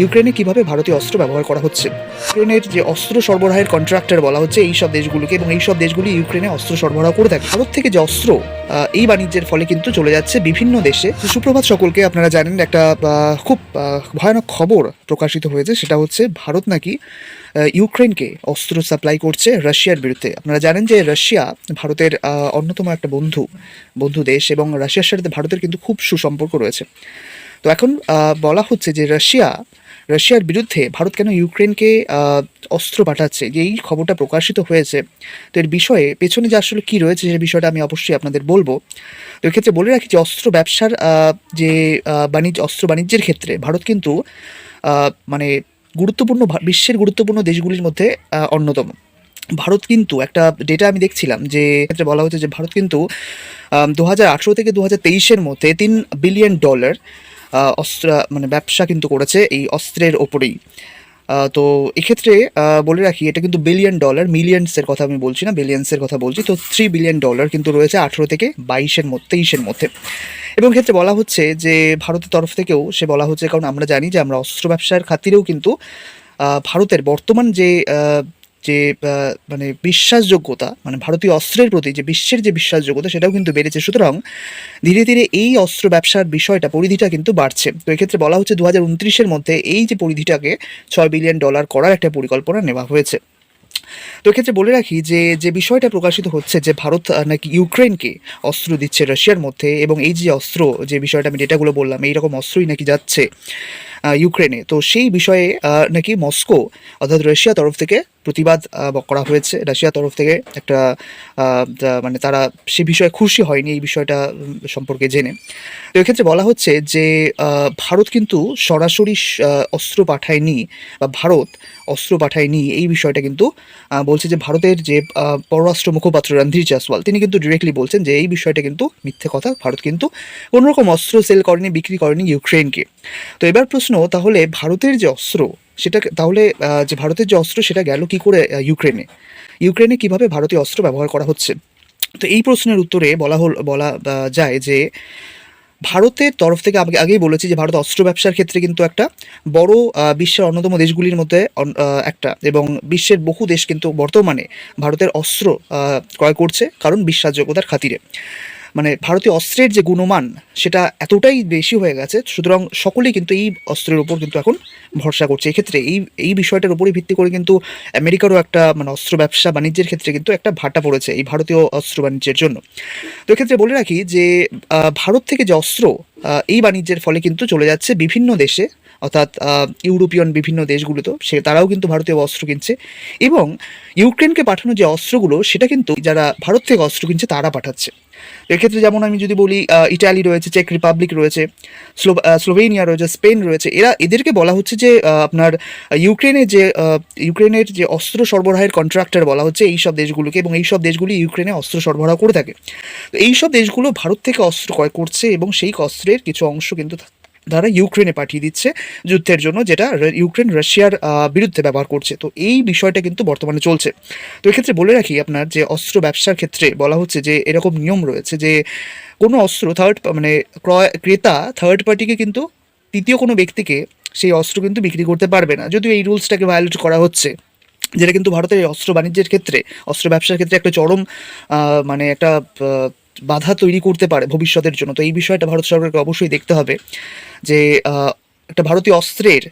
ইউক্রেনে কীভাবে ভারতীয় অস্ত্র ব্যবহার করা হচ্ছে? ইউক্রেনের যে অস্ত্র সরবরাহের কন্ট্রাক্টর বলা হচ্ছে এই সব দেশগুলোকে এবং এই সব দেশগুলি ইউক্রেনে অস্ত্র সরবরাহ করে থাকে। ভারত থেকে যে অস্ত্র এই বাণিজ্যের ফলে কিন্তু চলে যাচ্ছে বিভিন্ন দেশে। সুপ্রভাত সকলকে আপনারা জানেন একটা খুব ভয়ানক খবর প্রকাশিত হয়েছে, সেটা হচ্ছে ভারত নাকি ইউক্রেনকে অস্ত্র সাপ্লাই করছে রাশিয়ার বিরুদ্ধে। আপনারা জানেন যে রাশিয়া ভারতের অন্যতম একটা বন্ধু বন্ধু দেশ এবং রাশিয়ার সাথে ভারতের কিন্তু খুব সুসম্পর্ক রয়েছে। তো এখন বলা হচ্ছে যে রাশিয়া রাশিয়ার বিরুদ্ধে ভারত কেন ইউক্রেনকে অস্ত্র পাঠাচ্ছে? যে এই খবরটা প্রকাশিত হয়েছে। তো এর বিষয়ে পেছনে যে আসলে কী রয়েছে সে বিষয়টা আমি অবশ্যই আপনাদের বলব। তো এক্ষেত্রে বলে রাখি যে অস্ত্র ব্যবসার যে বাণিজ্য, অস্ত্র বাণিজ্যের ক্ষেত্রে ভারত কিন্তু মানে গুরুত্বপূর্ণ বিশ্বের গুরুত্বপূর্ণ দেশগুলির মধ্যে অন্যতম। ভারত কিন্তু একটা ডেটা আমি দেখছিলাম যে ক্ষেত্রে বলা হচ্ছে যে ভারত কিন্তু দু হাজার আঠেরো থেকে দু হাজার তেইশের মধ্যে তিন বিলিয়ন ডলার অস্ত্র মানে ব্যবসা কিন্তু করেছে এই অস্ত্রের ওপরেই। তো এক্ষেত্রে বলে রাখি, এটা কিন্তু বিলিয়ন ডলার মিলিয়নসের কথা আমি বলছি না বিলিয়ন্সের কথা বলছি। তো থ্রি বিলিয়ন ডলার কিন্তু রয়েছে আঠেরো থেকে বাইশের মধ্যে, তেইশের মধ্যে। এবং ক্ষেত্রে বলা হচ্ছে যে, ভারতের তরফ থেকেও সে বলা হচ্ছে, কারণ আমরা জানি যে আমরা অস্ত্র ব্যবসার খাতিরেও কিন্তু ভারতের বর্তমান যে যে মানে বিশ্বাসযোগ্যতা মানে ভারতীয় অস্ত্রের প্রতি যে বিশ্বের যে বিশ্বাসযোগ্যতা, সেটাও কিন্তু বেড়েছে। সুতরাং ধীরে ধীরে এই অস্ত্র ব্যবসার বিষয়টা, পরিধিটা কিন্তু বাড়ছে। তো এক্ষেত্রে বলা হচ্ছে দু হাজার মধ্যে এই যে পরিধিটাকে ছয় বিলিয়ন ডলার করার একটা পরিকল্পনা নেওয়া হয়েছে। তো এক্ষেত্রে বলে রাখি যে যে বিষয়টা প্রকাশিত হচ্ছে যে ভারত নাকি ইউক্রেনকে অস্ত্র দিচ্ছে রাশিয়ার মধ্যে এবং এই যে অস্ত্র, যে বিষয়টা আমি ডেটাগুলো বললাম এইরকম অস্ত্রই নাকি যাচ্ছে। ইউক্রেনে। তো সেই বিষয়ে নাকি মস্কো, অর্থাৎ রাশিয়া তরফ থেকে প্রতিবাদ করা হয়েছে। রাশিয়া তরফ থেকে একটা মানে তারা সে বিষয়ে খুশি হয়নি, এই বিষয়টা সম্পর্কে জেনে। তো এক্ষেত্রে বলা হচ্ছে যে ভারত কিন্তু সরাসরি অস্ত্র পাঠায়নি বা ভারত অস্ত্র পাঠায়নি, এই বিষয়টা কিন্তু বলছে যে ভারতের যে পররাষ্ট্র মুখপাত্র রণধীর জয়সওয়াল, তিনি কিন্তু ডিরেক্টলি বলছেন যে এই বিষয়টা কিন্তু মিথ্যে কথা। ভারত কিন্তু কোনোরকম অস্ত্র সেল করেনি, বিক্রি করেনি ইউক্রেনকে। তো এবার প্রশ্ন তাহলে ভারতের যে অস্ত্র সেটা তাহলে যে ভারতের যে অস্ত্র, সেটা গেল কি করে ইউক্রেনে? ইউক্রেনে কীভাবে ভারতীয় অস্ত্র ব্যবহার করা হচ্ছে? তো এই প্রশ্নের উত্তরে বলা হল, বলা যায় যে, ভারতের তরফ থেকে আমি আগেই বলেছি যে ভারত অস্ত্র ব্যবসার ক্ষেত্রে কিন্তু একটা বড় বিশ্বের অন্যতম দেশগুলির মধ্যে একটা এবং বিশ্বের বহু দেশ কিন্তু বর্তমানে ভারতের অস্ত্র ক্রয় করছে কারণ বিশ্বাসযোগ্যতার খাতিরে। মানে ভারতীয় অস্ত্রের যে গুণমান, সেটা এতটাই বেশি হয়ে গেছে, সুতরাং সকলেই কিন্তু এই অস্ত্রের উপর কিন্তু এখন ভরসা করছে। এক্ষেত্রে এই এই বিষয়টার উপরই ভিত্তি করে কিন্তু আমেরিকারও একটা মানে অস্ত্র ব্যবসা বাণিজ্যের ক্ষেত্রে কিন্তু একটা ভাটা পড়েছে এই ভারতীয় অস্ত্র বাণিজ্যের জন্য। তো এক্ষেত্রে বলে রাখি যে ভারত থেকে যে অস্ত্র এই বাণিজ্যের ফলে কিন্তু চলে যাচ্ছে বিভিন্ন দেশে, অর্থাৎ ইউরোপিয়ান বিভিন্ন দেশগুলোতে সে, তারাও কিন্তু ভারতীয় অস্ত্র কিনছে এবং ইউক্রেনকে পাঠানো যে অস্ত্রগুলো, সেটা কিন্তু যারা ভারত থেকে অস্ত্র কিনছে, তারা পাঠাচ্ছে। এক্ষেত্রে যেমন আমি যদি বলি ইটালি রয়েছে চেক রিপাবলিক রয়েছে স্লো- স্লোভেনিয়া রয়েছে স্পেন রয়েছে, এরা এদেরকে বলা হচ্ছে যে আপনার ইউক্রেনের যে ইউক্রেনের যে অস্ত্র সরবরাহের কন্ট্রাক্টর বলা হচ্ছে এই সব দেশগুলোকে এবং এই সব দেশগুলি ইউক্রেনে অস্ত্র সরবরাহ করে থাকে। তো এই সব দেশগুলো ভারত থেকে অস্ত্র ক্রয় করছে এবং সেই অস্ত্রের কিছু অংশ কিন্তু তারা ইউক্রেনে পাঠিয়ে দিচ্ছে যুদ্ধের জন্য, যেটা ইউক্রেন রাশিয়ার বিরুদ্ধে ব্যবহার করছে। তো এই বিষয়টা কিন্তু বর্তমানে চলছে। তো এক্ষেত্রে বলে রাখি আপনার যে অস্ত্র ব্যবসার ক্ষেত্রে বলা হচ্ছে যে এরকম নিয়ম রয়েছে যে কোনো অস্ত্র থার্ড মানে ক্রয়, ক্রেতা থার্ড পার্টিকে কিন্তু তৃতীয় কোনো ব্যক্তিকে সেই অস্ত্র কিন্তু বিক্রি করতে পারবে না। যদিও এই রুলসটাকে ভায়োলেট করা হচ্ছে, যেটা কিন্তু ভারতের অস্ত্র বাণিজ্যের ক্ষেত্রে, অস্ত্র ব্যবসার ক্ষেত্রে একটা চরম মানে একটা বাধা তৈরি করতে পারে ভবিষ্যতের জন্য। তো এই বিষয়টা ভারত সরকারকে অবশ্যই দেখতে হবে যে একটা ভারতীয় অস্ত্রের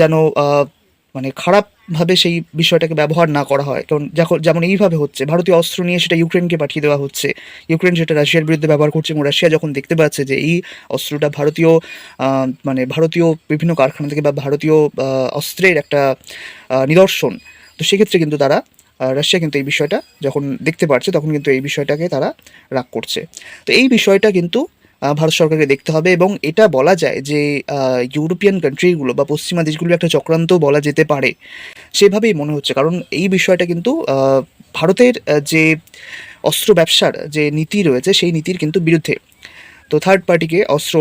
যেন মানে খারাপভাবে সেই বিষয়টাকে ব্যবহার না করা হয়। কারণ যখন যেমন এইভাবে হচ্ছে, ভারতীয় অস্ত্র নিয়ে সেটা ইউক্রেনকে পাঠিয়ে দেওয়া হচ্ছে। ইউক্রেন সেটা রাশিয়ার বিরুদ্ধে ব্যবহার করছে এবং রাশিয়া যখন দেখতে পাচ্ছে যে এই অস্ত্রটা ভারতীয় মানে ভারতীয় বিভিন্ন কারখানা থেকে বা ভারতীয় অস্ত্রের একটা নিদর্শন, তো সেক্ষেত্রে কিন্তু তারা রাশিয়া কিন্তু এই বিষয়টা যখন দেখতে পারছে, তখন কিন্তু এই বিষয়টাকে তারা রাগ করছে। তো এই বিষয়টা কিন্তু ভারত সরকারকে দেখতে হবে এবং এটা বলা যায় যে ইউরোপিয়ান কান্ট্রিগুলো বা পশ্চিমা দেশগুলো একটা চক্রান্ত বলা যেতে পারে, সেভাবেই মনে হচ্ছে। কারণ এই বিষয়টা কিন্তু ভারতের যে অস্ত্র ব্যবসার যে নীতি রয়েছে, সেই নীতির কিন্তু বিরুদ্ধে। তো থার্ড পার্টিকে অস্ত্র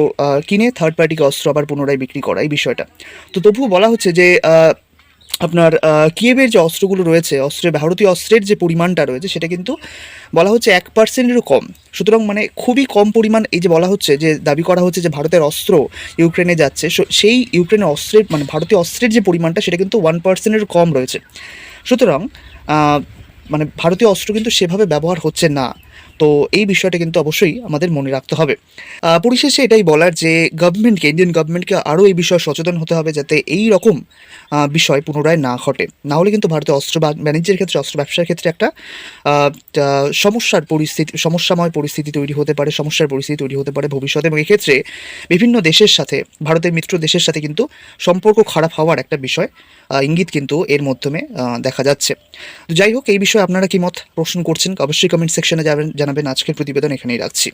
কিনে থার্ড পার্টিকে অস্ত্র আবার পুনরায় বিক্রি করা, এই বিষয়টা। তো তবুও বলা হচ্ছে যে আপনার আহ, কিয়েভের যে অস্ত্রগুলো রয়েছে অস্ত্রের ভারতীয় অস্ত্রের যে পরিমাণটা রয়েছে সেটা কিন্তু বলা হচ্ছে এক পার্সেন্টেরও কম। সুতরাং মানে খুবই কম পরিমাণ এই যে বলা হচ্ছে যে দাবি করা হচ্ছে যে ভারতের অস্ত্র ইউক্রেনে যাচ্ছে সেই ইউক্রেনের অস্ত্রের মানে ভারতীয় অস্ত্রের যে পরিমাণটা সেটা কিন্তু ওয়ান পার্সেন্টের কম রয়েছে। সুতরাং মানে ভারতীয় অস্ত্র কিন্তু সেভাবে ব্যবহার হচ্ছে না। তো এই বিষয়টা কিন্তু অবশ্যই আমাদের মনে রাখতে হবে। পরিশেষে এটাই বলার যে গভর্নমেন্টকে ইন্ডিয়ান গভর্নমেন্টকে আরও এই বিষয়ে সচেতন হতে হবে যাতে এই রকম বিষয় পুনরায় না ঘটে। না হলে কিন্তু ভারতে অস্ত্র বাণিজ্যের ক্ষেত্রে, অস্ত্র ব্যবসার ক্ষেত্রে একটা সমস্যার পরিস্থিতি, সমস্যাময় পরিস্থিতি তৈরি হতে পারে, সমস্যার পরিস্থিতি তৈরি হতে পারে ভবিষ্যতে এবং এক্ষেত্রে বিভিন্ন দেশের সাথে, ভারতের মিত্র দেশের সাথে কিন্তু সম্পর্ক খারাপ হওয়ার একটা বিষয় ইঙ্গিত কিন্তু এর মাধ্যমে দেখা যাচ্ছে। তো যাই হোক, এই বিষয়ে আপনারা কি মত প্রশ্ন করছেন, অবশ্যই কমেন্ট সেকশনে যাবেন জানাবেন আজকের প্রতিবেদন এখানেই রাখছি।